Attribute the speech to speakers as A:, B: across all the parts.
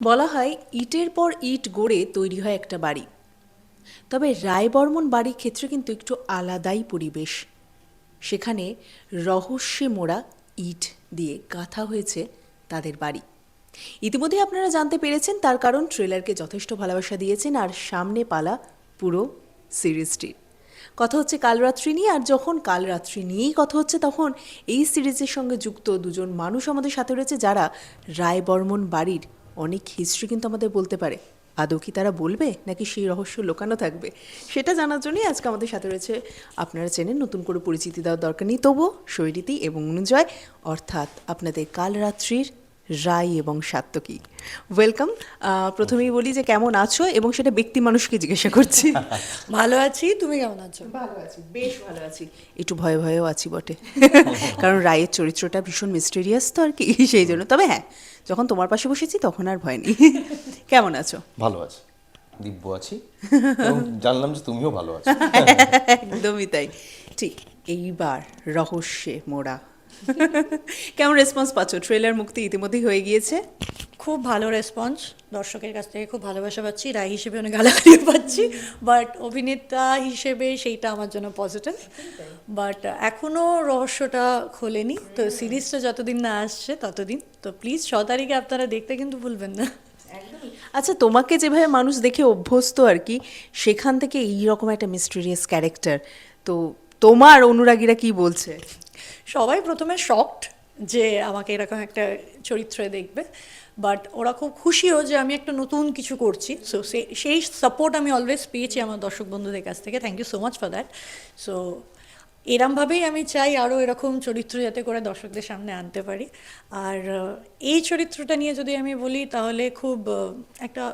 A: বলা হয়, ইটের পর ইট গড়ে তৈরি হয় একটা বাড়ি। তবে রায়বর্মন বাড়ির ক্ষেত্রে কিন্তু একটু আলাদাই পরিবেশ। সেখানে রহস্যে মোড়া ইট দিয়ে গাঁথা হয়েছে তাদের বাড়ি। ইতিমধ্যে আপনারা জানতে পেরেছেন, তার কারণ ট্রেলারকে যথেষ্ট ভালোবাসা দিয়েছেন আর সামনে পালা পুরো সিরিজটির। কথা হচ্ছে কালরাত্রি নিয়ে, আর যখন কালরাত্রি নিয়েই কথা হচ্ছে, তখন এই সিরিজের সঙ্গে যুক্ত দুজন মানুষ আমাদের সাথে রয়েছে যারা রায়বর্মন বাড়ির অনেক হিস্ট্রি কিন্তু আমাদের বলতে পারে। আদৌ কি তারা বলবে? নাকি সেই রহস্য লোকানো থাকবে? সেটা জানার জন্যই আজকে আমাদের সাথে রয়েছে আপনারা চেনেন, নতুন করে পরিচিতি দেওয়ার দরকার নেই। তবুও শৈরীতি এবং অনুজয় অর্থাৎ আপনাদের কালরাত্রির রায় এবং সাত্তকী ওয়েলকাম প্রথমেই বলি যে কেমন আছো এবং সেটা ব্যক্তি মানুষকে জিজ্ঞাসা করছি।
B: ভালো আছি তুমি কেমন আছো?
A: ভালো আছি। বেশ ভালো আছি। একটু ভয়ে ভয়েও আছি বটে। কারণ রায়ের চরিত্রটা ভীষণ মিস্টেরিয়াস তো আর কি সেই জন্য। তবে হ্যাঁ যখন তোমার পাশে বসেছি তখন আর ভয় নেই। কেমন আছো?
C: ভালো আছি। দিব্য আছি। জানলাম যে তুমিও ভালো আছো।
A: একদমই তাই। ঠিক এইবার রহস্যে মোড়া। কেমন রেসপন্স পাচ্ছ? ট্রেলার মুক্তি ইতিমধ্যেই হয়ে গিয়েছে?
B: খুব ভালো রেসপন্স দর্শকের কাছ থেকে খুব ভালোবাসা পাচ্ছি রায় হিসেবে অনেক গালাগালিও পাচ্ছি বাট অভিনেতা হিসেবে সেইটা আমার জন্য পজিটিভ বাট এখনও রহস্যটা খোলেনি। তো সিরিজটা যতদিন না আসছে ততদিন। তো প্লিজ ছ তারিখে আপনারা দেখতে কিন্তু ভুলবেন না।
A: আচ্ছা তোমাকে যেভাবে মানুষ দেখে অভ্যস্ত আর কি সেখান থেকে এই রকম একটা মিস্টেরিয়াস ক্যারেক্টার তো তোমার অনুরাগীরা কি বলছে?
B: সবাই প্রথমে শকড যে আমাকে এরকম একটা চরিত্রে দেখবে বাট ওরা খুব খুশিও যে আমি একটা নতুন কিছু করছি। সো, সেই সাপোর্ট আমি অলওয়েজ পেয়েছি আমার দর্শক বন্ধুদের কাছ থেকে। Thank you so much for that so এরমভাবেই আমি চাই আরও এরকম চরিত্র যাতে করে দর্শকদের সামনে আনতে পারি। আর এই চরিত্রটা নিয়ে যদি আমি বলি, তাহলে খুব একটা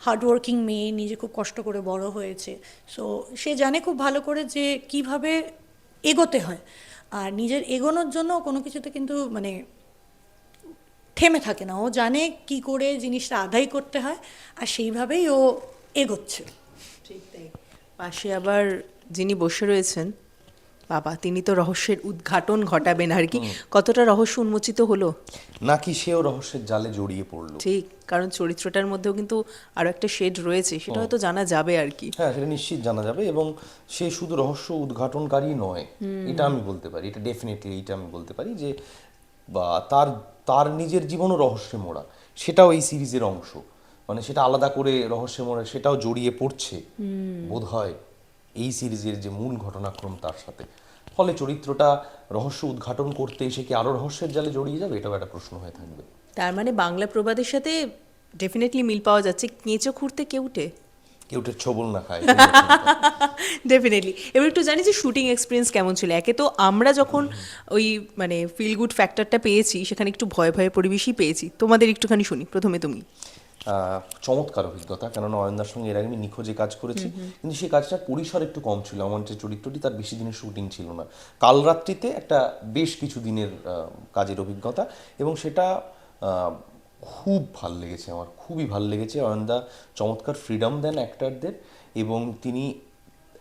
B: হার্ডওয়ার্কিং মেয়ে, নিজে খুব কষ্ট করে বড় হয়েছে। সো সে জানে খুব ভালো করে যে কীভাবে এগোতে হয়। আর নিজের এগোনোর জন্য কোনো কিছুতে কিন্তু মানে থেমে থাকে না। ও জানে কি করে জিনিসটা আদায় করতে হয় আর সেইভাবেই ও এগোচ্ছে।
A: ঠিক তাই। পাশে আবার যিনি বসে রয়েছেন বাবা তিনি তো রহস্যের উদ্ঘাটন ঘটাবেন আর কি। কতটা রহস্য উন্মোচিত হলো?
C: নাকি সেও রহস্যের জালে জড়িয়ে পড়ল?
A: ঠিক কারণ চরিত্রটার মধ্যেও কিন্তু আরও একটা শেড রয়েছে সেটা হয়তো জানা যাবে আর কি।
C: হ্যাঁ সেটা নিশ্চিত জানা যাবে এবং সে শুধু রহস্য উদ্ঘাটনকারী নয় এটা আমি বলতে পারি এটা ডেফিনেটলি এটা আমি বলতে পারি যে বা তার তার নিজের জীবনও রহস্যে মোড়া সেটাও এই সিরিজের অংশ। মানে সেটা আলাদা করে রহস্যে মোড়া সেটাও জড়িয়ে পড়ছে বোধ হয় এই সিরিজের যে মূল ঘটনাক্রম তার সাথে। ফলে চরিত্রটা রহস্য উদ্ঘাটন করতে এসে কি আরও রহস্যের জালে জড়িয়ে যাবে? এটাও একটা প্রশ্ন হয়ে থাকবে।
A: তার মানে বাংলা প্রবাদের সাথে ডেফিনেটলি মিল পাওয়া যাচ্ছে কেঁচো খুঁড়তে কেউটে।
C: কেউটের ছবল না খায়।
A: ডেফিনেটলি এবার একটু জানি যে শুটিং এক্সপিরিয়েন্স কেমন ছিল? একে তো আমরা যখন ওই মানে ফিল গুড ফ্যাক্টরটা পেয়েছি সেখানে একটু ভয় ভয়ে পরিবেশই পেয়েছি। তোমাদের একটুখানি শুনি প্রথমে তুমি।
C: চমৎকার অভিজ্ঞতা। কেননা অয়নদার সঙ্গে এর আগে আমি নিখোঁজে কাজ করেছি। কিন্তু সেই কাজটার পরিসর একটু কম ছিল। আমার যে চরিত্রটি তার বেশি দিনের শুটিং ছিল না। কাল রাত্রিতে একটা বেশ কিছু দিনের কাজের অভিজ্ঞতা এবং সেটা খুব ভালো লেগেছে আমার। খুবই ভালো লেগেছে। অয়নদা চমৎকার ফ্রিডম দেন অ্যাক্টারদের এবং তিনি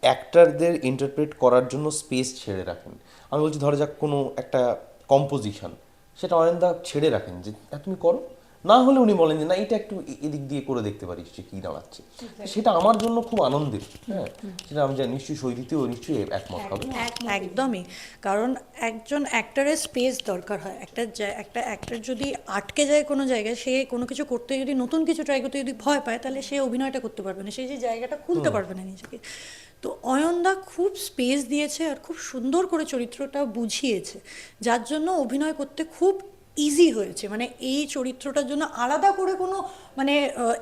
C: অ্যাক্টারদের ইন্টারপ্রেট করার জন্য স্পেস ছেড়ে রাখেন। আমি বলছি ধরা যাক কোনো একটা কম্পোজিশন। সেটা অয়নদা ছেড়ে রাখেন যে "হ্যাঁ, তুমি করো। না হলে উনি বলেন যে না এটা একটু এদিক দিয়ে করে দেখতে পারিস যে কী দাঁড়াচ্ছে। সেটা আমার জন্য খুব আনন্দের হ্যাঁ? সেটা আমি জানি নিশ্চয়ই শৈলীতেও নিশ্চয়ই একমত হবে।
B: একদমই। কারণ একজন অ্যাক্টারের স্পেস দরকার হয়। একটা একটা অ্যাক্টর যদি আটকে যায় কোনো জায়গায় সে কোনো কিছু করতে যদি নতুন কিছু ট্রাই করতে যদি ভয় পায় তাহলে সে অভিনয়টা করতে পারবে না। সে যে জায়গাটা খুলতে পারবে না নিজেকে। তো অয়নদা খুব স্পেস দিয়েছে আর খুব সুন্দর করে চরিত্রটা বুঝিয়েছে। যার জন্য অভিনয় করতে খুব ইজি হয়েছে। মানে এই চরিত্রটার জন্য আলাদা করে কোনো মানে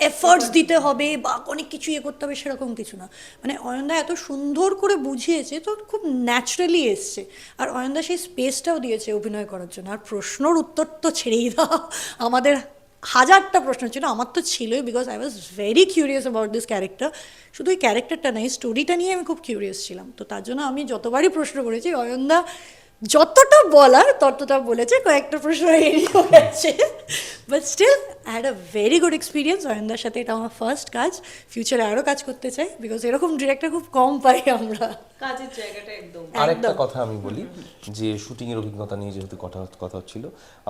B: এফার্টস দিতে হবে বা অনেক কিছু ইয়ে করতে হবে সেরকম কিছু না। মানে অয়নদা এত সুন্দর করে বুঝিয়েছে, তো খুব ন্যাচারালি এসছে। আর অয়নদা সেই স্পেসটাও দিয়েছে অভিনয় করার জন্য। আর প্রশ্নর উত্তর তো ছেড়েই দাও। আমাদের হাজারটা প্রশ্ন ছিল, আমার তো ছিলই because I was very curious about this character শুধু এই ক্যারেক্টারটা না স্টোরিটা নিয়ে আমি খুব কিউরিয়াস ছিলাম। তো তার জন্য আমি যতবারই প্রশ্ন করেছি, অয়নদা যতটা বলার ততটা বলেছে কয়েকটা প্রশ্ন এড়িয়ে গেছে but still I had a very good experience অয়নদার সাথে এটা আমার ফার্স্ট কাজ। ফিউচারে আরও কাজ করতে চাই। বিকজ এরকম ডিরেক্টর খুব কম পাই আমরা।
A: কাজের জায়গাটা একদম।
C: আরেকটা কথা আমি বলি যে শুটিংয়ের অভিজ্ঞতা নিয়ে যেহেতু কথা কথা হচ্ছিল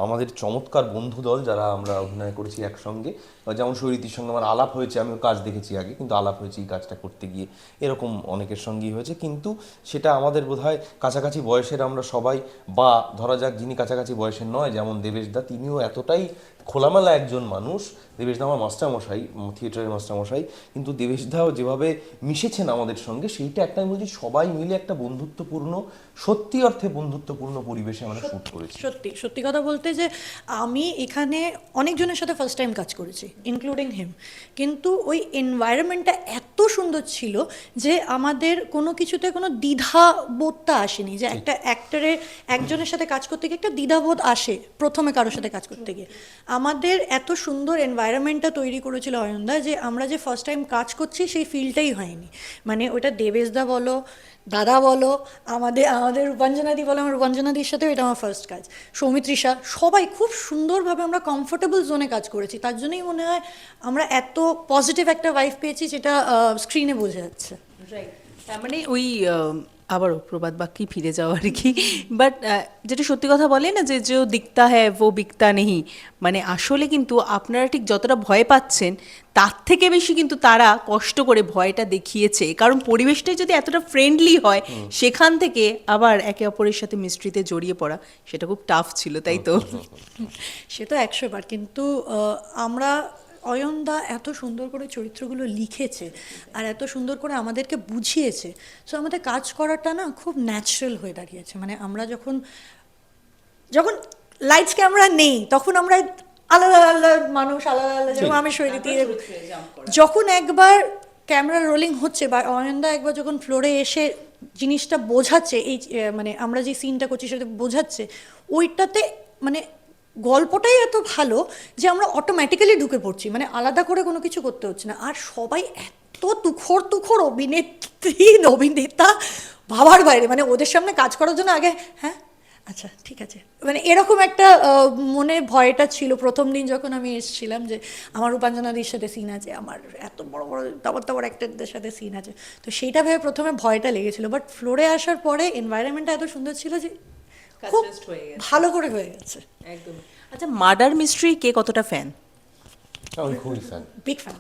C: আমাদের চমৎকার বন্ধু দল যারা আমরা অভিনয় করেছি একসঙ্গে যেমন সৈরিতির সঙ্গে আমার আলাপ হয়েছে আমিও কাজ দেখেছি আগে কিন্তু আলাপ হয়েছে এই কাজটা করতে গিয়ে। এরকম অনেকের সঙ্গেই হয়েছে কিন্তু সেটা আমাদের বোধ হয় কাছাকাছি বয়সের আমরা সবাই বা ধরা যাক যিনি কাছাকাছি বয়সের নয় যেমন দেবেশদা তিনিও এতটাই খোলামেলা একজন মানুষ দেবেশদা আমার মাস্টারমশাই থিয়েটারের মাস্টারমশাই কিন্তু দেবেশদাও যেভাবে মিশেছেন আমাদের সঙ্গে সেইটা একটা আমি বলছি সবাই মিলে একটা বন্ধুত্বপূর্ণ সত্যি অর্থে বন্ধুত্বপূর্ণ পরিবেশে আমরা শ্যুট করেছি।
B: সত্যি সত্যি কথা বলতে যে আমি এখানে অনেকজনের সাথে ফার্স্ট টাইম কাজ করেছি ইনক্লুডিং হিম কিন্তু ওই এনভায়রনমেন্টটা এত সুন্দর ছিল যে আমাদের কোনো কিছুতে কোনো দ্বিধা বোধটা আসেনি যে একটা অ্যাক্টরের একজনের সাথে কাজ করতে গিয়ে একটা দ্বিধাবোধ আসে প্রথমে কারোর সাথে কাজ করতে গিয়ে। আমাদের এত সুন্দর এনভায়রনমেন্টটা তৈরি করেছিল অয়নদা যে আমরা যে ফার্স্ট টাইম কাজ করছি, সেই ফিলটাই হয়নি। মানে ওটা দেবেশদা বলো, দাদা বলো, আমাদের আমাদের রূপাঞ্জনাদি বলো, আমার রূপাঞ্জনাদির সাথেও এটা আমার ফার্স্ট কাজ। সৌমিত্রিষা, সবাই খুব সুন্দরভাবে আমরা কমফোর্টেবল জোনে কাজ করেছি। তার জন্যই মনে হয় আমরা এত পজিটিভ একটা ওয়াইফ পেয়েছি, যেটা স্ক্রিনে বোঝা যাচ্ছে।
A: রাইট তার মানে ওই আবারও প্রবাদ বাক্যেই ফিরে যাওয়া আর কি। বাট যেটা সত্যি কথা বলে না যে যে দিকতা হ্যাঁ ও বিকতা নেই মানে আসলে কিন্তু আপনারা ঠিক যতটা ভয় পাচ্ছেন তার থেকে বেশি কিন্তু তারা কষ্ট করে ভয়টা দেখিয়েছে। কারণ পরিবেশটাই যদি এতটা ফ্রেন্ডলি হয় সেখান থেকে আবার একে অপরের সাথে মিস্ট্রিতে জড়িয়ে পড়া সেটা খুব টাফ ছিল তাই তো?
B: সে তো একশো বার। কিন্তু আমরা অয়নদা এত সুন্দর করে চরিত্রগুলো লিখেছে আর এত সুন্দর করে আমাদেরকে বুঝিয়েছে সো আমাদের কাজ করাটা না খুব ন্যাচারাল হয়ে দাঁড়িয়েছে। মানে আমরা যখন যখন লাইটস ক্যামেরা নেই তখন আমরা আলাদা আলাদা মানুষ আলাদা আলাদা যেরকম আমি শৈলীতে যখন একবার ক্যামেরা রোলিং হচ্ছে বা অয়নদা একবার যখন ফ্লোরে এসে জিনিসটা বোঝাচ্ছে এই মানে আমরা যে সিনটা করছি সেটা বোঝাচ্ছে ওইটাতে মানে গল্পটাই এত ভালো যে আমরা অটোমেটিক্যালি ঢুকে পড়ছি মানে আলাদা করে কোনো কিছু করতে হচ্ছে না। আর সবাই এত তুখর তুখর অভিনেত্রী, অভিনেতা ভাবার বাইরে মানে ওদের সামনে কাজ করার জন্য আগে হ্যাঁ? আচ্ছা ঠিক আছে। মানে এরকম একটা মনে ভয়টা ছিল প্রথম দিন যখন আমি এসেছিলাম যে আমার রূপাঞ্জনাদির সাথে সিন আছে, আমার এত বড় বড় তাবর তাবর অ্যাক্টারদের সাথে সিন আছে। তো সেইটা ভেবে প্রথমে ভয়টা লেগেছিল। বাট ফ্লোরে আসার পরে এনভায়রনমেন্টটা এত সুন্দর ছিল যে খুব
A: হয়ে।
B: ভালো করে হয়ে গেছে।
A: একদম আচ্ছা মার্ডার মিস্ট্রি কে কতটা ফ্যান
C: আমি খুবই fan
B: big fan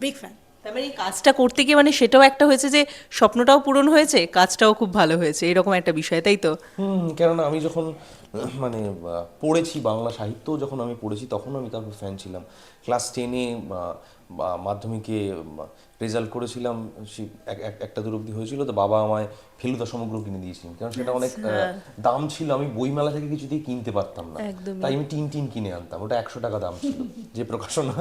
B: big fan
A: তার মানে এই কাজটা করতে গিয়ে মানে সেটাও একটা হয়েছে যে স্বপ্নটাও পূরণ হয়েছে কাজটাও খুব ভালো হয়েছে এরকম একটা বিষয় তাই তো?
C: হুম কেননা আমি যখন মানে পড়েছি বাংলা সাহিত্য যখন আমি পড়েছি তখন আমি তার ফ্যান ছিলাম। ক্লাস টেনে মাধ্যমিকে রেজাল্ট করেছিলাম একটা দূর অবধি হয়েছিল তো বাবা আমায় ফেলুদা সমগ্র কিনে দিয়েছিলেন কারণ সেটা অনেক দাম ছিল আমি বইমেলা থেকে কিছু কিছুতেই কিনতে পারতাম না। তাই আমি টিন টিন কিনে আনতাম ওটা একশো টাকা দাম ছিল। যে প্রকাশনা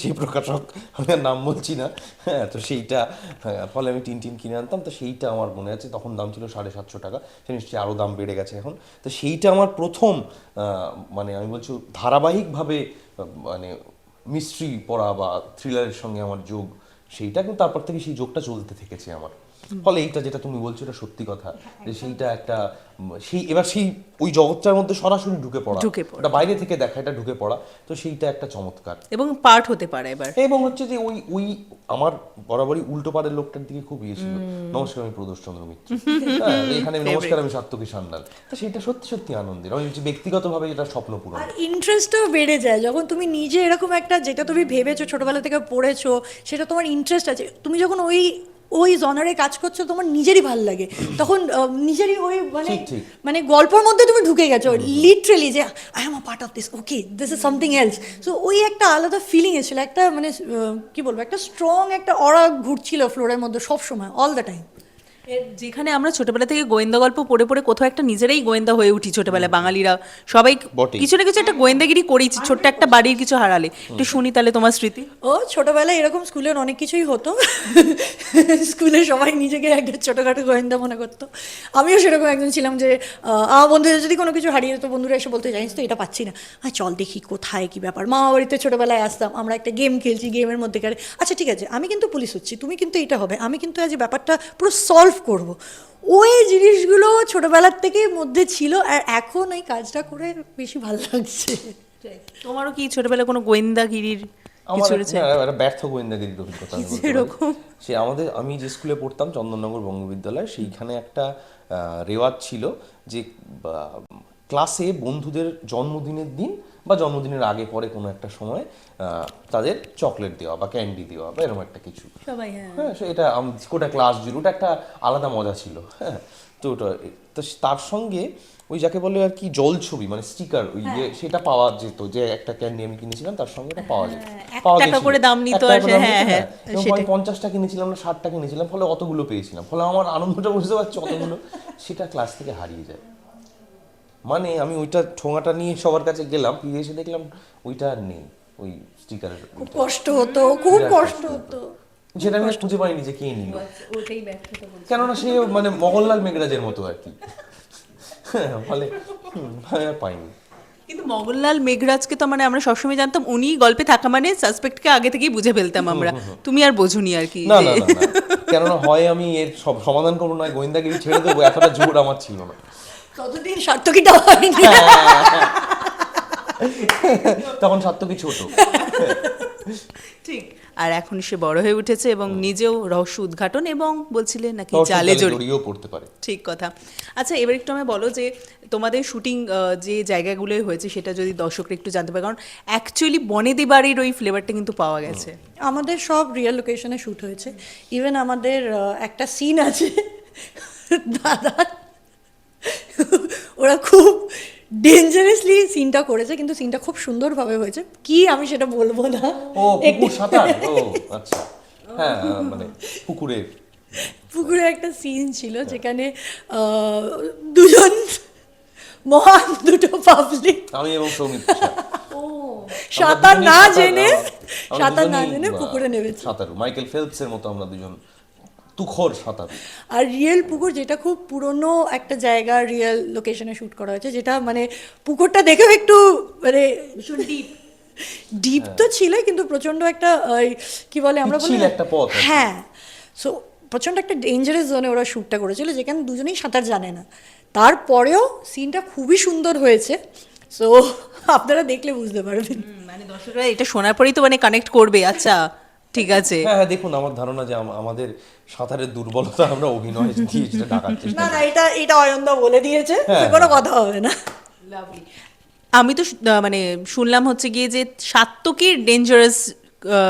C: সেই প্রকাশক আমি নাম বলছি না হ্যাঁ তো সেইটা হ্যাঁ, ফলে আমি টিন টিন কিনে আনতাম তো সেইটা আমার মনে আছে তখন দাম ছিল সাড়ে সাতশো টাকা সে নিশ্চয়ই আরও দাম বেড়ে গেছে এখন। তো সেইটা আমার প্রথম মানে আমি বলছি ধারাবাহিকভাবে মানে মিস্ট্রি পড়া বা থ্রিলারের সঙ্গে আমার যোগ, সেইটা কিন্তু তারপর থেকে সেই যোগটা চলতে থেকেছে আমার। ফলে এইটা যেটা তুমি বলছো এটা সত্যি কথা। যে সেইটা একটা সেই এবার সেই ওই জগৎটার মধ্যে সরাসরি ঢুকে পড়া।
A: ঢুকে পড়া।
C: বাইরে থেকে দেখা এটা ঢুকে পড়া। তো সেইটা একটা চমৎকার।
A: এবং পার্ট হতে পারে এবার।
C: এবং হচ্ছে যে ওই ওই আমার বরাবরই উল্টো পাড়ের লোকটার দিকে খুব ইয়ে ছিল। নমস্কার আমি প্রদোষ চন্দ্র মিত্র। হ্যাঁ, এখানে নমস্কার আমি সাত্তকী সান্যাল। তো সেটা সত্যি সত্যি আনন্দের। আমি বলছি ব্যক্তিগতভাবে এটা স্বপ্ন পূরণ।
B: আর ইন্টারেস্টও বেড়ে যায়। যখন তুমি নিজে এরকম একটা যেটা তুমি ভেবেছো ছোটবেলা থেকে পড়েছো সেটা তোমার ইন্টারেস্ট আছে। তুমি যখন ওই ওই জনারে কাজ করছ তোমার নিজেরই ভালো লাগে। তখন নিজেরই ওই মানে। মানে গল্পের মধ্যে তুমি ঢুকে গেছো লিটারেলি যে I am a part of this okay this is something else so ওই একটা আলাদা ফিলিং এসেছিল একটা মানে কি বলব একটা স্ট্রং একটা অরা ঘুরছিল ফ্লোরের মধ্যে সব সময় অল দ্য টাইম
A: যেখানে আমরা ছোটবেলা থেকে গোয়েন্দা গল্প পড়ে পড়ে কোথাও একটা নিজেরাই গোয়েন্দা হয়ে উঠি ছোটবেলায় বাঙালিরা। সবাই কিছু না কিছু একটা গোয়েন্দাগিরি করেছি ছোট্ট একটা বাড়ির কিছু হারালে। একটু শুনি তাহলে তোমার স্মৃতি।
B: ও ছোটবেলায় এরকম স্কুলের অনেক কিছুই হতো। স্কুলে সবাই নিজেকে একটা ছোটোখাটো গোয়েন্দা মনে করতো। আমিও সেরকম একজন ছিলাম যে আহ, আমার বন্ধুদের যদি কোনো কিছু হারিয়ে যেত বন্ধুরা এসে বলতে জানিস তো এটা পাচ্ছি না। হ্যাঁ চল দেখি কোথায় কি ব্যাপার? মামা বাড়িতে ছোটোবেলায় আসতাম আমরা একটা গেম খেলছি গেমের মধ্যে কারে আচ্ছা ঠিক আছে আমি কিন্তু পুলিশ হচ্ছি তুমি কিন্তু এটা হবে। আমি কিন্তু আজ এই ব্যাপারটা পুরো সলভ করব ওই জিনিসগুলো ছোটোবেলার থেকেই মধ্যে ছিল আর এখন এই কাজটা করে বেশি ভালো লাগছে
A: তোমারও কি ছোটবেলায় কোনো গোয়েন্দাগিরির
C: আমার একটা ব্যর্থ গোয়েন্দাগিরির অভিজ্ঞতা।
A: যেরকম?
C: সে আমাদের আমি যে স্কুলে পড়তাম চন্দননগর বঙ্গবিদ্যালয় সেইখানে একটা আহ, রেওয়াজ ছিল যে ক্লাসে বন্ধুদের জন্মদিনের দিন বা জন্মদিনের আগে পরে কোনো একটা সময় আহ, তাদের চকলেট দেওয়া বা ক্যান্ডি দেওয়া বা এরকম একটা কিছু।
A: সবাই হ্যাঁ।
C: হ্যাঁ এটা গোটা ক্লাস জুড়ে ওটা একটা আলাদা মজা ছিল হ্যাঁ। তো ওটা তো তার সঙ্গে ওই যাকে বলে আর কি জল ছবি মানে স্টিকার ওই যে সেটা পাওয়া যেত যে একটা ক্যান্ডি আমি কিনেছিলাম তার সঙ্গে এটা পাওয়া যেত। পাওয়া
A: টাকা করে দাম নিত হ্যাঁ, হ্যাঁ,
C: আমি পঞ্চাশটা কিনেছিলাম না ষাটটা কিনেছিলাম ফলে অতগুলো পেয়েছিলাম ফলে আমার আনন্দটা বুঝতে পারছি অতগুলো। সেটা ক্লাস থেকে হারিয়ে যায়। মানে আমি ওইটা ঠোঙাটা নিয়ে সবার কাছে গেলাম ফিরে এসে দেখলাম ওইটা আর নেই ওই স্টিকারের
B: খুব কষ্ট হতো খুব কষ্ট হতো।
C: সেটা আমি খুঁজে পাইনি যে কে নিল। কেননা সে মানে মগনলাল মেঘরাজের মতো আর কি। হ্যাঁ, ফলে আর পাইনি।
A: কিন্তু মগনলাল মেঘরাজকে তো মানে আমরা সবসময় জানতাম উনি গল্পে থাকা মানে সাসপেক্টকে আগে থেকেই বুঝে ফেলতাম আমরা। তুমি আর বোঝুনি আর কি
C: না
A: যে-
C: না না না। কেননা হয় আমি এর সব সমাধান করব না গোয়েন্দাগিরি ছেড়ে দেবো এতটা জোর আমার ছিল না।
B: ততদিন সার্থকিটা হয়নি।
C: তখন সাত্তকী ছোট।
A: ঠিক আর এখন সে বড় হয়ে উঠেছে এবং নিজেও রহস্য উদ্ঘাটন এবং বলছিলে নাকি জালে
C: জড়িয়েও পড়তে পারে।
A: ঠিক কথা। আচ্ছা এবার একটু আমায় বলো যে তোমাদের শুটিং যে জায়গাগুলোয় হয়েছে সেটা যদি দর্শকরা একটু জানতে পারে কারণ অ্যাকচুয়ালি বনেদি বাড়ির ওই ফ্লেভারটা কিন্তু পাওয়া গেছে।
B: আমাদের সব রিয়েল লোকেশনে শ্যুট হয়েছে। ইভেন আমাদের আহ, একটা সিন আছে। দাদা ওরা খুব ডেঞ্জারাসলি সিনটা করেছে কিন্তু সিনটা খুব সুন্দরভাবে হয়েছে। কি আমি সেটা বলব না?
C: ও পুকুর সাঁতার? ও আচ্ছা। হ্যাঁ মানে পুকুরের।
B: পুকুরে একটা সিন ছিল যেখানে আহ, দুজন মহান দুটো পাবলিক
C: আমি এবং সৌমিত
B: সাঁতার না জেনে সাঁতার না জেনে পুকুরে নেমেছে।
C: সাঁতারু। মাইকেল ফেলপসের মতো আমরা দুজন তুখর সাঁতারু
B: আর রিয়েল পুকুর যেটা খুব পুরনো একটা জায়গা রিয়েল লোকেশনে শ্যুট করা হয়েছে যেটা মানে পুকুরটা দেখেও একটু মানে ভীষণ ডিপ ডিপ তো ছিল কিন্তু প্রচণ্ড একটা ওই, কি বলে আমরা বলি
C: একটা পথ
B: হ্যাঁ। সো প্রচণ্ড একটা ডেঞ্জারাস জোনে ওরা শ্যুটটা করেছিল যেখানে দুজনেই সাঁতার জানে না। তারপরেও সিনটা খুবই সুন্দর হয়েছে। সো আপনারা দেখলে বুঝতে পারবেন।
A: মানে দর্শকরা এটা শোনার পরেই তো মানে কানেক্ট করবে আচ্ছা ঠিক আছে।
C: হ্যাঁ হ্যাঁ দেখুন আমার ধারণা যে আমাদের সাঁতারের দুর্বলতা আমরা অভিনয় দিয়ে সেটা ঢাকার চেষ্টা
B: না না এটা এটা অয়নদা বলে দিয়েছে
C: হ্যাঁ,
B: কোনো কথা হবে না।
A: আমি তো মানে শুনলাম হচ্ছে গিয়ে যে সাত্তকীর ডেঞ্জারাস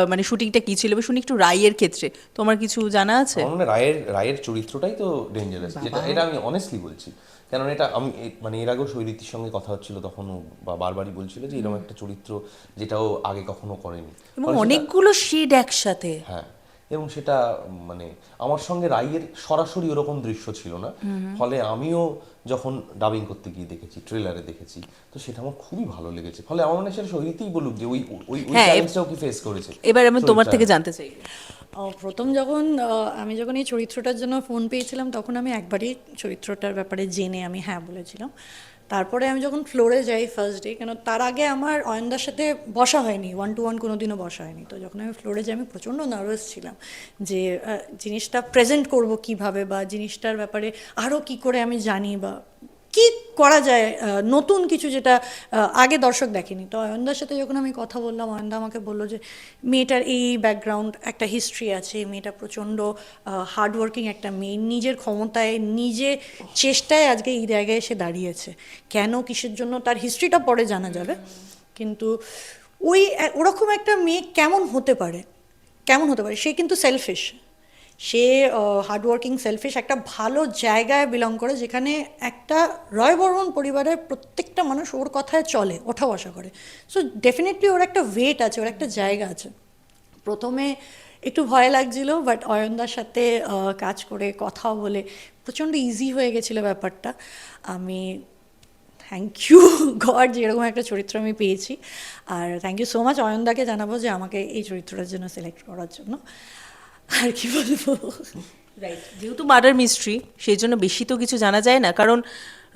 A: মানে শুটিংটা কি ছিল? শুনি একটু রায়ের ক্ষেত্রে। তোমার কিছু জানা আছে?
C: মনে রায়ের রায়ের চরিত্রটাই তো ডেঞ্জারাস যেটা এটা আমি অনেস্টলি বলছি। কেননা এটা আমি মানে এর আগেও শৈলীতির সঙ্গে কথা হচ্ছিল তখন ও বা বারবারই বলছিল যে এরকম একটা চরিত্র যেটাও আগে কখনো করেনি।
A: এবং অনেকগুলো শেড একসাথে।
C: হ্যাঁ। এবং সেটা মানে আমার সঙ্গে রাইয়ের সরাসরি ওরকম দৃশ্য ছিল না। ফলে আমিও যখন ডাবিং করতে গিয়ে দেখেছি ট্রেলারে দেখেছি তো সেটা আমার খুবই ভালো লেগেছে। ফলে আমার মনে হয় সেটা সহিতেই বলুক যে ওই ওই ওই চ্যালেঞ্জটাও কি ফেস করেছে?
A: এবার আমি তোমার থেকে জানতে চাই।
B: প্রথম যখন আমি যখন এই চরিত্রটার জন্য ফোন পেয়েছিলাম তখন আমি একবারই চরিত্রটার ব্যাপারে জেনে আমি হ্যাঁ বলেছিলাম। তারপরে আমি যখন ফ্লোরে যাই ফার্স্ট ডে কেন তার আগে আমার অয়নদার সাথে বসা হয়নি ওয়ান টু ওয়ান কোনো দিনও বসা হয়নি। তো যখন আমি ফ্লোরে যাই, আমি প্রচণ্ড নার্ভাস ছিলাম যে জিনিসটা প্রেজেন্ট করব কীভাবে বা জিনিসটার ব্যাপারে আরও কি করে আমি জানি বা কি করা যায় নতুন কিছু যেটা আগে দর্শক দেখেনি? তো অয়নদার সাথে যখন আমি কথা বললাম, অয়নদা আমাকে বলল যে, মেয়েটার এই ব্যাকগ্রাউন্ড একটা হিস্ট্রি আছে, মেয়েটা প্রচণ্ড হার্ডওয়ার্কিং একটা মেয়ে, নিজের ক্ষমতায়, নিজে চেষ্টায় আজকে এই জায়গায় এসে দাঁড়িয়েছে। কেন কিসের জন্য তার হিস্ট্রিটা পরে জানা যাবে? কিন্তু ওই, ওরকম একটা মেয়ে কেমন হতে পারে? কেমন হতে পারে? সে কিন্তু সেলফিশ সে হার্ডওয়ার্কিং সেলফিশ একটা ভালো জায়গায় বিলং করে যেখানে একটা রয় বর্মন পরিবারের প্রত্যেকটা মানুষ ওর কথায় চলে ওঠা বসা করে। সো ডেফিনেটলি ওর একটা ওয়েট আছে, ওর একটা জায়গা আছে। প্রথমে একটু ভয় লাগছিল বাট অয়নদার সাথে কাজ করে কথা বলে, প্রচণ্ড ইজি হয়ে গেছিল ব্যাপারটা। আমি থ্যাংক ইউ গড যেরকম একটা চরিত্র আমি পেয়েছি। আর থ্যাংক ইউ সো মাচ অয়নদাকে জানাব যে আমাকে এই চরিত্রটার জন্য সিলেক্ট করার জন্য। আর কি বলব?
A: রাইট যেহেতু মার্ডার মিস্ট্রি সেই জন্য বেশি তো কিছু জানা যায় না কারণ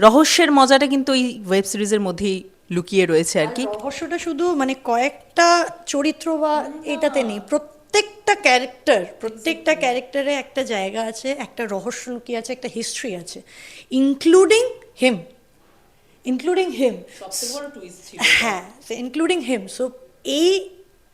A: রহস্যের মজাটা কিন্তু এই ওয়েব সিরিজের মধ্যেই লুকিয়ে রয়েছে আর কি।
B: রহস্যটা শুধু মানে কয়েকটা চরিত্র বা এটাতে নেই প্রত্যেকটা ক্যারেক্টার প্রত্যেকটা ক্যারেক্টারে একটা জায়গা আছে একটা রহস্য লুকিয়ে আছে একটা হিস্ট্রি আছে ইনক্লুডিং হিম ইনক্লুডিং হিম হ্যাঁ ইনক্লুডিং হিম সো এই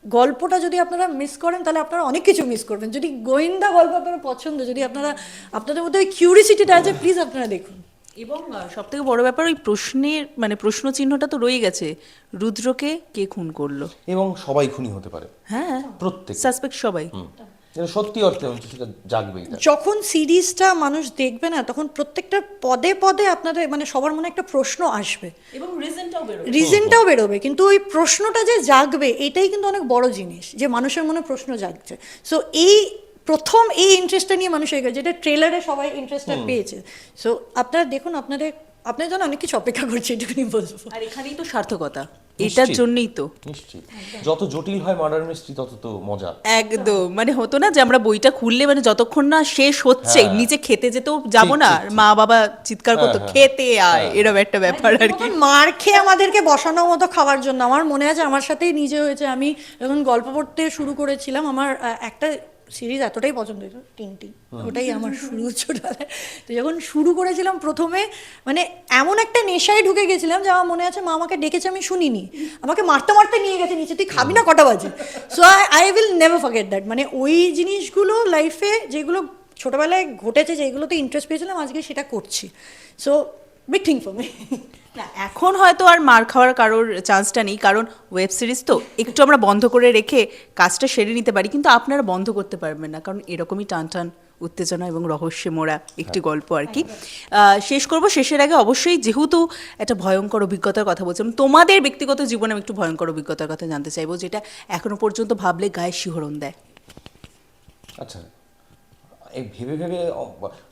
B: গল্পটা যদি আপনারা মিস করেন তাহলে আপনারা অনেক কিছু মিস করবেন। যদি গোয়েন্দা গল্প আপনারা পছন্দ যদি আপনারা আপনাদের মধ্যে ওই কিউরিসিটিটা আছে প্লিজ আপনারা দেখুন।
A: এবং সব থেকে বড় ব্যাপার ওই প্রশ্নের মানে প্রশ্ন চিহ্নটা তো রয়ে গেছে। রুদ্রকে কে খুন করল?
C: এবং সবাই খুনি হতে পারে।
A: হ্যাঁ।
C: প্রত্যেক।
A: সাসপেক্ট সবাই।
C: সত্যি অর্থে সেটা জাগবে
B: যখন সিরিজটা মানুষ দেখবে না তখন প্রত্যেকটা পদে পদে আপনাদের মানে সবার মনে একটা প্রশ্ন আসবে।
A: এবং রিজনটাও বেরোবে।
B: রিজনটাও বেরোবে কিন্তু ওই প্রশ্নটা যে জাগবে এটাই কিন্তু অনেক বড় জিনিস যে মানুষের মনে প্রশ্ন জাগছে। সো এই প্রথম এই ইন্টারেস্টটা নিয়ে মানুষ এগিয়ে যেটা ট্রেলারে সবাই ইন্টারেস্টটা পেয়েছে। সো আপনারা দেখুন আপনাদের আপনাদের জন্য অনেক কিছু অপেক্ষা করছে এটুকুনি বলব।
A: আর এখানেই তো সার্থকতা। এটার। জন্যই তো।
C: যত জটিল হয় মার্ডার মিস্ট্রি তত তো মজা।
A: একদম। মানে হতো না যে আমরা বইটা খুললে মানে যতক্ষণ না শেষ হচ্ছে
C: হ্যাঁ।
A: নিচে খেতে যেতেও যাব না। আর মা বাবা চিৎকার করতো
C: হ্যাঁ,
A: খেতে আয় এরকম একটা ব্যাপার আর কি।
B: মার খেয়ে আমাদেরকে বসানো মতো খাওয়ার জন্য। আমার মনে আছে আমার সাথেই নিজে হয়েছে। আমি যখন গল্প পড়তে শুরু করেছিলাম আমার একটা সিরিজ এতটাই পছন্দ হয়েছিল টিনটি ওটাই আমার শুরু ছোটবেলায়। তো যখন শুরু করেছিলাম প্রথমে মানে এমন একটা নেশায় ঢুকে গেছিলাম যে আমার মনে আছে মা আমাকে ডেকেছে আমি শুনিনি। আমাকে মারতে মারতে নিয়ে গেছে নিচে তুই খাবি না কটা বাজে? So I I will never forget that মানে ওই জিনিসগুলো লাইফে যেগুলো ছোটবেলায় ঘটেছে যেগুলোতে ইন্টারেস্ট পেয়েছিলাম আজকে সেটা করছি। So big thing for me
A: না, এখন হয়তো আর মার খাওয়ার কারোর চান্সটা নেই, কারণ ওয়েব সিরিজ তো একটু আমরা বন্ধ করে রেখে কাজটা সেরে নিতে পারি, কিন্তু আপনারা বন্ধ করতে পারবেন না, কারণ এরকমই টান টান উত্তেজনা এবং রহস্যে মোড়া একটি গল্প আর কি। শেষ করব, শেষের আগে অবশ্যই যেহেতু একটা ভয়ঙ্কর অভিজ্ঞতার কথা বলছিলাম তোমাদের ব্যক্তিগত জীবনে আমি একটু ভয়ঙ্কর অভিজ্ঞতার কথা জানতে চাইব, যেটা এখনও পর্যন্ত ভাবলে গায়ে শিহরণ দেয়।
C: আচ্ছা। এই ভেবে ভেবে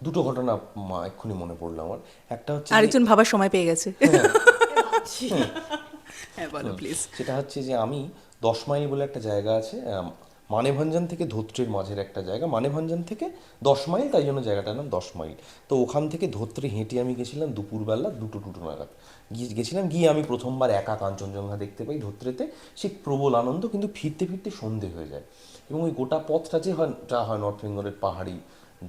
C: দুটো ঘটনা এক্ষুনি মনে পড়ল আমার। একটা হচ্ছে
A: আরেকজন ভাবার সময় পেয়ে গেছে। হ্যাঁ। বলো প্লিজ
C: সেটা হচ্ছে যে আমি দশ মাইল বলে একটা জায়গা আছে মানেভঞ্জন থেকে ধোত্রের মাঝের একটা জায়গা, মানেভঞ্জন থেকে দশ মাইল, তাই জন্য জায়গাটার নাম দশ মাইল। তো ওখান থেকে ধোত্রে হেঁটে আমি গেছিলাম দুপুরবেলা দুটো টুটো নাগাদ। গিয়ে গেছিলাম, গিয়ে আমি প্রথমবার একা কাঞ্চনজঙ্ঘা দেখতে পাই ধোত্রেতে। সে প্রবল আনন্দ, কিন্তু ফিরতে ফিরতে সন্ধে হয়ে যায়। এবং ওই গোটা পথটা যে হয় হয় নর্থ বেঙ্গলের পাহাড়ি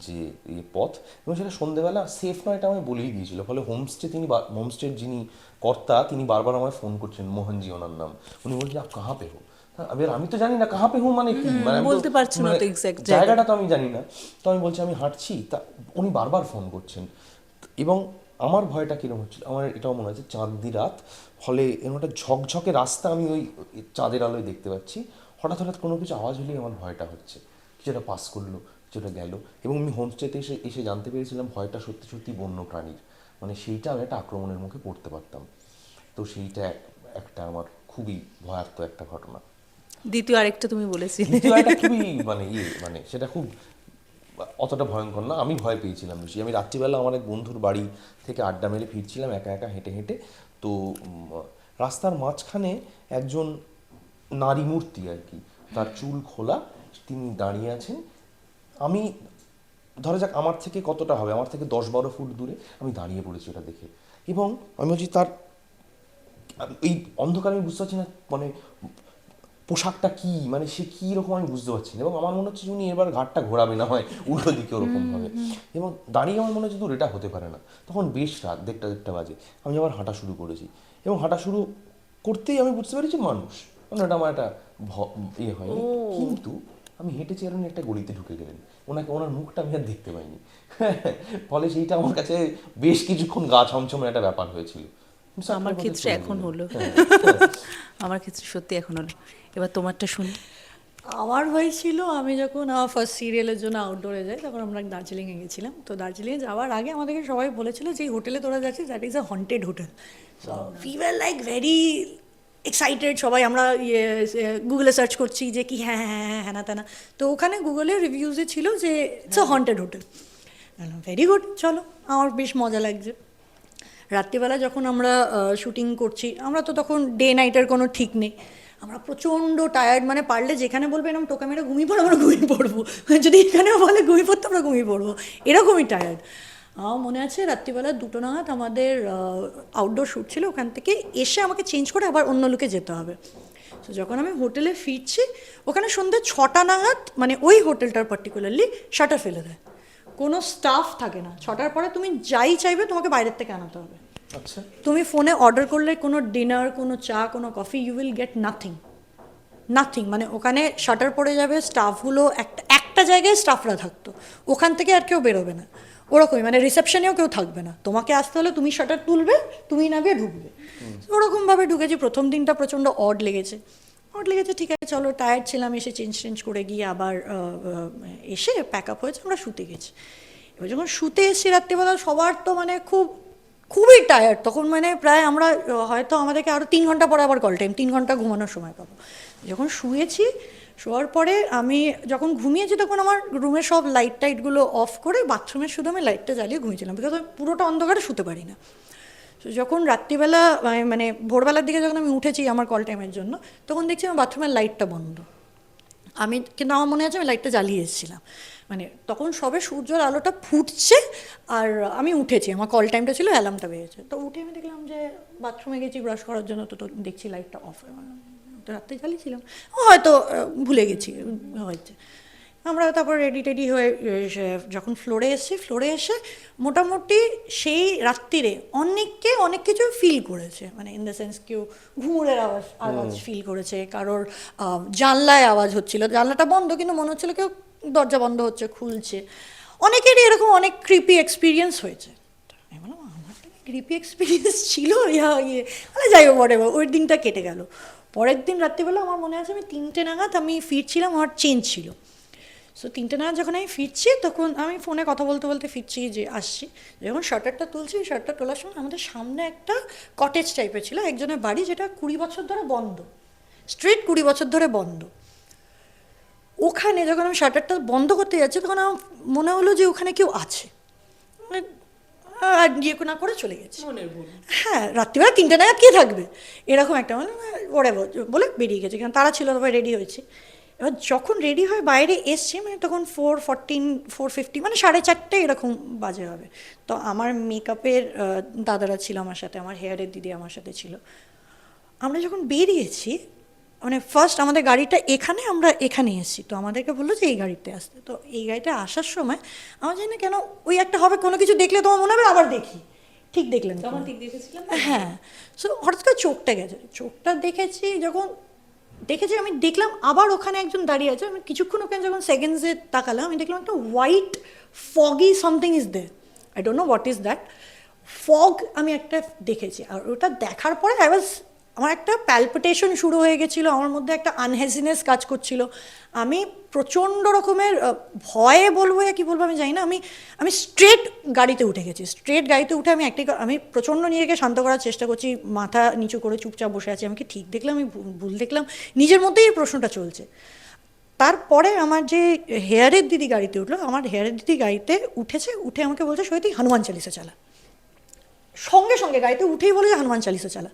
C: যে ইয়ে পথ, এবং সেটা সন্ধেবেলা সেফ নয় এটা আমায় বলেই দিয়েছিল। ফলে হোমস্টে তিনি হোমস্টের যিনি কর্তা, তিনি বারবার আমায় ফোন করছেন, মোহনজি ওনার নাম। উনি বলছেন আপ কাহা পে হো তা এবার আমি তো জানি না কাহা পে হো মানে কি? মানে
A: বলতে পারছ না তো
C: মানে
A: exact জায়গা।
C: জায়গাটা তো আমি জানি না। তো আমি বলছি আমি হাঁটছি। তা উনি বারবার ফোন করছেন। এবং আমার ভয়টা কীরকম হচ্ছিল? আমার এটাও মনে হচ্ছে চাঁদনি রাত। ফলে এরকম একটা ঝকঝকে রাস্তা আমি ওই চাঁদের আলোয় দেখতে পাচ্ছি। হঠাৎ হঠাৎ কোনো কিছু আওয়াজ হলেই আমার ভয়টা হচ্ছে। কিছুটা পাস করল কিছুটা গেল। এবং আমি হোমস্টেতে এসে এসে জানতে পেরেছিলাম ভয়টা সত্যি সত্যি বন্য প্রাণীর। মানে সেইটা আমি একটা আক্রমণের মুখে পড়তে পারতাম। তো সেইটা এক- একটা আমার খুবই ভয়ার্থ একটা ঘটনা।
A: দ্বিতীয় আরেকটা তুমি বলেছিলে।
C: মানে ইয়ে মানে সেটা খুব অতটা ভয়ঙ্কর না, আমি ভয় পেয়েছিলাম বেশি। আমি রাত্রিবেলা আমার এক বন্ধুর বাড়ি থেকে আড্ডা মেরে ফিরছিলাম একা একা হেঁটে হেঁটে। তো রাস্তার মাঝখানে একজন নারী মূর্তি আর কি, তার চুল খোলা, তিনি দাঁড়িয়ে আছেন। আমি, ধরা যাক আমার থেকে কতটা হবে, আমার থেকে দশ বারো ফুট দূরে আমি দাঁড়িয়ে পড়েছি ওটা দেখে। এবং আমি বলছি তার, এই অন্ধকারে আমি বুঝতে পারছি না মানে পোশাকটা কি? মানে সে কি রকম আমি বুঝতে পারছি না। এবং আমার মনে হচ্ছে উনি এবার ঘাটটা ঘোরাবে না হয় উল্টো দিকে ওরকম ভাবে। এবং দাঁড়িয়ে আমার মনে হচ্ছে দূর এটা হতে পারে না। তখন বেশ রাত দেড়টা দেড়টা বাজে। আমি আবার হাঁটা শুরু করেছি। এবং হাঁটা শুরু করতেই আমি বুঝতে পেরেছি মানুষ। মানে এটা আমার একটা ইয়ে হয়নি। কিন্তু আমি হেঁটেছি আর উনি একটা গলিতে ঢুকে গেলেন ওনাকে ওনার মুখটা আমি আর দেখতে পাইনি। ফলে সেইটা আমার কাছে বেশ কিছুক্ষণ গা ছমছমে একটা ব্যাপার হয়েছিল।
A: আমার ক্ষেত্রে এখন হলো।
C: হ্যাঁ,
A: আমার ক্ষেত্রে সত্যি এখন হলো। এবার তোমারটা শুনি।
B: আমার হয়েছিল আমি যখন আমার ফার্স্ট সিরিয়ালের জন্য আউটডোরে যাই তখন আমরা দার্জিলিংয়ে গেছিলাম। তো দার্জিলিংয়ে যাওয়ার আগে আমাদেরকে সবাই বলেছিল যে হোটেলে তোরা যাচ্ছিস that is a haunted hotel so we were like very excited সবাই আমরা ইয়ে গুগলে সার্চ করছি যে কি হ্যাঁ হ্যাঁ হ্যাঁ হ্যাঁ না ত্যানা তো ওখানে গুগলে রিভিউজে ছিল যে it's a haunted hotel very good চলো আমার বেশ মজা লাগছে। রাত্রিবেলা যখন আমরা শুটিং করছি, আমরা তো তখন ডে নাইটের কোনো ঠিক নেই। আমরা প্রচণ্ড টায়ার্ড মানে পারলে যেখানে বলবে এরকম টোকা মেরে ঘুমিয়ে পড়ো আমরা ঘুমিয়ে পড়ব। যদি এখানেও বলে ঘুমিয়ে পড়তে আমরা ঘুমিয়ে পড়ব। এরকমই টায়ার্ড আমার মনে আছে রাত্রিবেলা দুটো নাগাদ আমাদের আউটডোর শ্যুট ছিল ওখান থেকে, এসে আমাকে চেঞ্জ করে আবার অন্য লুকে যেতে হবে। তো যখন আমি হোটেলে ফিরছি, ওখানে সন্ধ্যে ছটা নাগাদ মানে ওই হোটেলটার পার্টিকুলারলি শাটার ফেলে দেয়। কোনো স্টাফ থাকে না। ছটার পরে তুমি যাই চাইবে তোমাকে বাইরের থেকে আনাতে হবে।
C: আচ্ছা।
B: তুমি ফোনে অর্ডার করলে কোনো ডিনার কোনো চা কোনো coffee you will get nothing nothing মানে ওখানে শাটার পড়ে যাবে স্টাফগুলো একটা একটা জায়গায় স্টাফরা থাকতো। ওখান থেকে আর কেউ বেরোবে না। ওরকমই মানে রিসেপশনেও কেউ থাকবে না। তোমাকে আসতে হলে তুমি শাটার তুলবে তুমি নামিয়ে ঢুকবে। ওরকমভাবে ঢুকেছি প্রথম দিনটা প্রচণ্ড অড লেগেছে। অড লেগেছে, ঠিক আছে, চলো টায়ার্ড ছিলাম, এসে চেঞ্জ চেঞ্জ করে গিয়ে আবার এসে প্যাক আপ হয়েছে, আমরা শুতে গেছি। এবার যখন শুতে এসেছি রাত্রিবেলা, সবার তো মানে খুব, খুবই টায়ার্ড তখন মানে প্রায় আমরা হয়তো আমাদেরকে আরও তিন ঘণ্টা পরে আবার কল টাইম তিন ঘণ্টা ঘুমানোর সময় পাবো। যখন শুয়েছি, শোয়ার পরে আমি যখন ঘুমিয়েছি, তখন আমার রুমের সব লাইট টাইটগুলো অফ করে বাথরুমের শুধু আমি লাইটটা জ্বালিয়ে ঘুমিয়েছিলাম বিকজ আমি পুরোটা অন্ধকারে শুতে পারি না। যখন রাত্রিবেলা মানে- ভোরবেলার দিকে যখন আমি উঠেছি আমার কল টাইমের জন্য, তখন দেখছি আমার বাথরুমের লাইটটা বন্ধ। আমি, কিন্তু আমার মনে আছে আমি লাইটটা জ্বালিয়ে এসেছিলাম। মানে তখন সবে সূর্যের আলোটা ফুটছে আর আমি উঠেছি, আমার কল টাইমটা ছিল অ্যালার্মটা বেরিয়েছে তো উঠে আমি দেখলাম যে বাথরুমে গেছি ব্রাশ করার জন্য, তো তো দেখছি লাইটটা অফ রাত্রে জ্বালিয়েছিলাম। হয়তো ভুলে গেছি, হয়েছে। আমরা তারপর রেডি টেডি হয়ে যখন ফ্লোরে এসেছি ফ্লোরে এসে মোটামুটি সেই রাত্রিরে অনেককে অনেক কিছু ফিল করেছে। মানে ইন দ্য সেন্স কেউ ঘুমুরের আওয়াজ আওয়াজ ফিল করেছে কারোর জানলায় আওয়াজ হচ্ছিল। জানলাটা বন্ধ কিন্তু মনে হচ্ছিল কেউ দরজা বন্ধ হচ্ছে খুলছে। অনেকেরই এরকম অনেক ক্রিপি এক্সপিরিয়েন্স হয়েছে। আমি বললাম আমার ক্রিপি এক্সপিরিয়েন্স ছিল? ইয়া ইয়ে। মানে যাই হোক whatever, ওই দিনটা কেটে গেল। পরের দিন রাত্রিবেলা আমার মনে আছে আমি তিনটে নাগাদ আমি ফিরছিলাম আমার চেঞ্জ ছিল। সো তিনটে নাগাদ যখন আমি ফিরছি তখন আমি ফোনে কথা বলতে বলতে ফিরছি যে আসছি। যখন শার্টারটা তুলছি শার্টটা তোলার সময় আমাদের সামনে একটা কটেজ টাইপের ছিল একজনের বাড়ি যেটা কুড়ি বছর ধরে বন্ধ। স্ট্রিট কুড়ি বছর ধরে বন্ধ। ওখানে যখন আমি শাটারটা বন্ধ করতে যাচ্ছি তখন আমার মনে হলো যে ওখানে কেউ আছে। মানে আর গিয়ে না করে চলে গেছে। হ্যাঁ রাত্রিবেলা তিনটে নাগাদ কে থাকবে? এরকম একটা মানে ওরে বলে বেরিয়ে গেছে। কারণ তারা ছিল তবে রেডি হয়েছে। এবার যখন রেডি হয়ে বাইরে এসছে মানে তখন ফোর ফোরটিন ফোর ফিফটি মানে সাড়ে চারটে এরকম বাজে হবে। তো আমার মেকআপের দাদারা ছিল আমার সাথে আমার হেয়ারের দিদি আমার সাথে ছিল। আমরা যখন বেরিয়েছি মানে ফার্স্ট আমাদের গাড়িটা এখানে আমরা এখানে এসেছি। তো আমাদেরকে বলল যে এই গাড়িতে আসতে। তো এই গাড়িতে আসার সময় আমার জানি না কেন ওই একটা হবে কোনো কিছু দেখলে তোমার মনে হবে আবার দেখি। ঠিক দেখলেন তো?
A: তখন ঠিক দেখেছিলাম।
B: হ্যাঁ। সো হঠাৎ করে চোখটা গেছে। চোখটা দেখেছি যখন দেখেছি, আমি দেখলাম আবার ওখানে একজন দাঁড়িয়ে আছে। আমি কিছুক্ষণ ওখানে যখন সেকেন্ডসে তাকালাম, আমি দেখলাম একটা white foggy something is there I don't know what is that fog আমি একটা দেখেছি। আর ওটা দেখার পরে আই ওয়াজ আমার একটা প্যালপিটেশন শুরু হয়ে গেছিল, আমার মধ্যে একটা আনহেজিনেস কাজ করছিল। আমি প্রচণ্ড রকমের ভয়ে বলব কি বলব আমি জানি না, আমি আমি স্ট্রেট গাড়িতে উঠে গেছি। স্ট্রেট গাড়িতে উঠে আমি একটি আমি প্রচণ্ড নিজেকে শান্ত করার চেষ্টা করছি, মাথা নিচু করে চুপচাপ বসে আছি আমি কি ঠিক দেখলাম, আমি ভুল- দেখলাম, নিজের মধ্যেই এই প্রশ্নটা চলছে। তারপরে আমার যে হেয়ারের দিদি গাড়িতে উঠল, আমার হেয়ারের দিদি গাড়িতে উঠেছে, উঠে আমাকে বলছে সত্যি হনুমান চালিসা চালা। সঙ্গে সঙ্গে গাড়িতে উঠেই বলে হনুমান চালিসা চালা।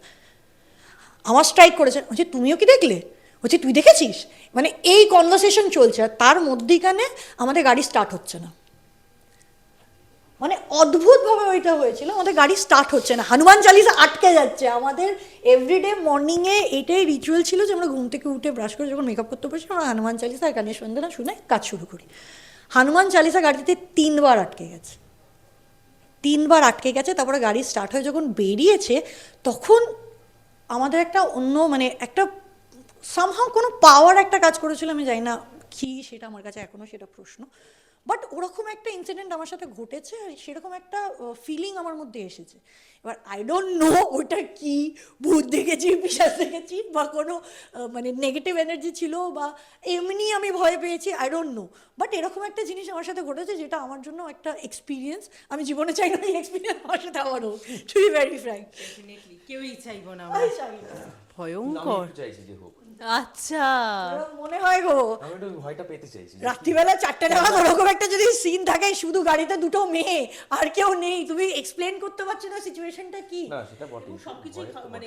B: আমার স্ট্রাইক করেছে বলছি, তুমিও কি দেখলে? বলছি, তুই দেখেছিস? মানে এই কনভারসেশন চলছে, আর তার মধ্যিখানে আমাদের গাড়ি স্টার্ট হচ্ছে না। মানে অদ্ভুতভাবে ওইটা হয়েছিল, আমাদের গাড়ি স্টার্ট হচ্ছে না। হনুমান চালিসা আটকে যাচ্ছে। আমাদের এভরিডে মর্নিংয়ে এটাই রিচুয়াল ছিল যে আমরা ঘুম থেকে উঠে ব্রাশ করে যখন মেকআপ করতে বসি আমরা হনুমান চালিসা আর গানের সন্ধ্যা শুনে কাজ শুরু করি। হনুমান চালিসা গাড়িতে তিনবার আটকে গেছে। তিনবার আটকে গেছে, তারপরে গাড়ি স্টার্ট হয়ে যখন বেরিয়েছে, তখন আমাদের একটা অন্য মানে একটা সামহাও কোনো পাওয়ার একটা কাজ করেছিল, আমি জানি না কি, সেটা আমার কাছে এখনও সেটা প্রশ্ন। বাট ওরকম একটা ইনসিডেন্ট আমার সাথে ঘটেছে আর সেরকম একটা ফিলিং আমার মধ্যে এসেছে। এবার আই ডোন্ট নো ওটা কি ভূত দেখেছি পিসাস দেখেছি বা কোনো মানে নেগেটিভ এনার্জি ছিল বা এমনি আমি ভয় পেয়েছি আই ডোন্ট নো বাট এরকম একটা জিনিস আমার সাথে ঘটেছে যেটা আমার জন্য একটা এক্সপিরিয়েন্স আমি জীবনে চাই না এই এক্সপিরিয়েন্স আমার সাথে আমার হোক টু বি ভেরি ফ্র্যাঙ্ক
A: কেউই চাইব না
B: চাই না।
A: ভয়ঙ্কর।
C: চাইছি যে হোক।
A: আচ্ছা।
B: মনে হয় গো
C: আমি একটু ভয়টা পেতে চাইছি।
B: রাত্রিবেলা চারটে নাগাদ ওরকম একটা যদি সিন থাকে শুধু গাড়িতে দুটো মেয়ে আর কেউ নেই তুমি এক্সপ্লেন করতে পারছ না সিচুয়েশনটা কি?
C: না সেটা বটে সবকিছু
A: মানে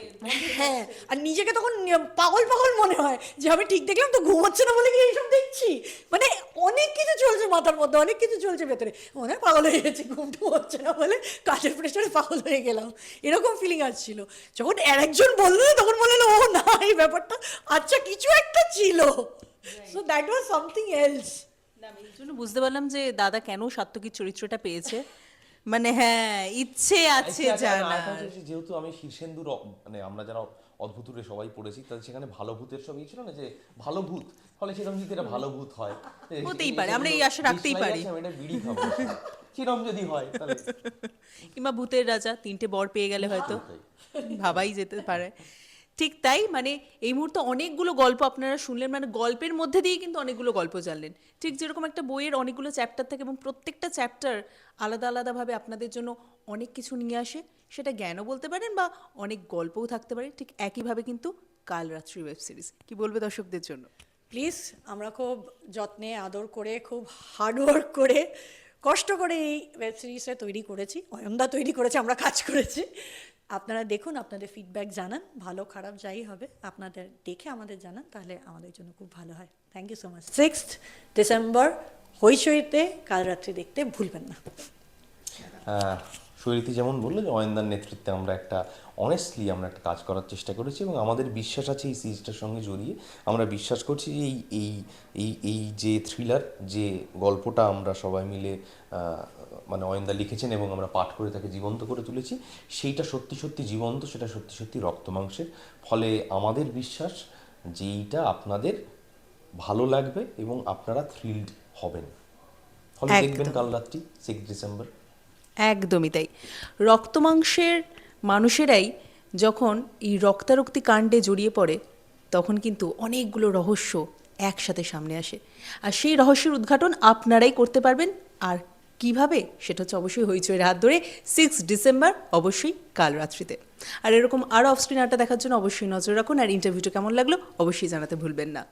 B: হ্যাঁ আর নিজেকে তখন পাগল পাগল মনে হয় যে আমি ঠিক দেখলাম তো ঘুমোচ্ছে না বলে কি এইসব দেখছি? মানে অনেক কিছু চলছে মাথার মধ্যে অনেক কিছু চলছে ভেতরে। মনে হয় পাগল হয়ে গেছি ঘুম টুম হচ্ছে না বলে কাজের প্রেশারে পাগল হয়ে গেলাম। এরকম ফিলিং আসছিল। যখন আর একজন বলল তখন মনে ও না এই ব্যাপারটা আচ্ছা কিছু একটা ছিল। So that was something else
A: এই জন্য বুঝতে পারলাম যে দাদা কেন সাত্তকীর চরিত্রটা পেয়েছে। মানে হ্যাঁ ইচ্ছে আছে
C: আচ্ছা, আচ্ছা,
A: জানা।
C: যেহেতু আমি শীর্ষেন্দুর মানে আমরা যারা অদ্ভুতুরে সবাই পড়েছি তাদের সেখানে ভালো ভূতের সব ইয়ে ছিল না যে ভালো ভূত। ফলে সেরকম যদি এটা ভালো ভূত হয়
A: হতেই পারে, আমরা এই আশা রাখতেই পারি।
C: আমি এটা বিড়ি খাব। সেরকম যদি হয় তাহলে
A: কিংবা ভূতের রাজা তিনটে বর পেয়ে গেলে হয়তো ভাবাই যেতে পারে। ঠিক তাই মানে এই মুহূর্তে অনেকগুলো গল্প আপনারা শুনলেন মানে গল্পের মধ্যে দিয়ে কিন্তু অনেকগুলো গল্প জানলেন। ঠিক যেরকম একটা বইয়ের অনেকগুলো চ্যাপ্টার থাকে এবং প্রত্যেকটা চ্যাপ্টার আলাদা আলাদাভাবে আপনাদের জন্য অনেক কিছু নিয়ে আসে। সেটা জ্ঞানও বলতে পারেন বা অনেক গল্পও থাকতে পারে। ঠিক একইভাবে কিন্তু কাল রাত্রি ওয়েব সিরিজ কি বলবে দর্শকদের জন্য?
B: প্লিজ আমরা খুব যত্নে, আদর করে, খুব হার্ডওয়ার্ক করে, কষ্ট করে এই ওয়েব সিরিজটা তৈরি করেছি, অয়নদা তৈরি করেছে, আমরা কাজ করেছি। আপনারা দেখুন, আপনাদের ফিডব্যাক জানান, ভালো, খারাপ যাই হবে, আপনাদের দেখে আমাদের জানান, তাহলে আমাদের জন্য খুব ভালো হয়। Thank you so much six December হইচইতে, কাল রাত্রি দেখতে ভুলবেন না।
C: শৈলীতি যেমন বলল যে অয়েন্দার নেতৃত্বে আমরা একটা অনেস্টলি আমরা একটা কাজ করার চেষ্টা করেছি এবং আমাদের বিশ্বাস আছে এই সিরিজটার সঙ্গে জড়িয়ে। আমরা বিশ্বাস করছি যে এই এই এই এই যে থ্রিলার যে গল্পটা আমরা সবাই মিলে মানে অয়েন্দা লিখেছেন এবং আমরা পাঠ করে তাকে জীবন্ত করে তুলেছি সেইটা সত্যি সত্যি জীবন্ত সেটা সত্যি সত্যি রক্ত মাংসের। ফলে আমাদের বিশ্বাস যে এইটা আপনাদের ভালো লাগবে এবং আপনারা থ্রিলড হবেন। ফলে দেখবেন কাল রাত্রি সিক্স ডিসেম্বর
A: একদমই তাই। রক্তমাংসের মানুষেরাই যখন এই রক্তারক্তি কাণ্ডে জড়িয়ে পড়ে, তখন কিন্তু অনেকগুলো রহস্য একসাথে সামনে আসে। আর সেই রহস্যের উদ্ঘাটন আপনারাই করতে পারবেন। আর কীভাবে? সেটা হচ্ছে অবশ্যই হইচইয়ের হাত ধরে সিক্স ডিসেম্বর অবশ্যই কাল রাত্রিতে। আর এরকম আরও অফ স্ক্রিন আড্ডা দেখার জন্য অবশ্যই নজর রাখুন। আর ইন্টারভিউটা কেমন লাগল? অবশ্যই জানাতে ভুলবেন না।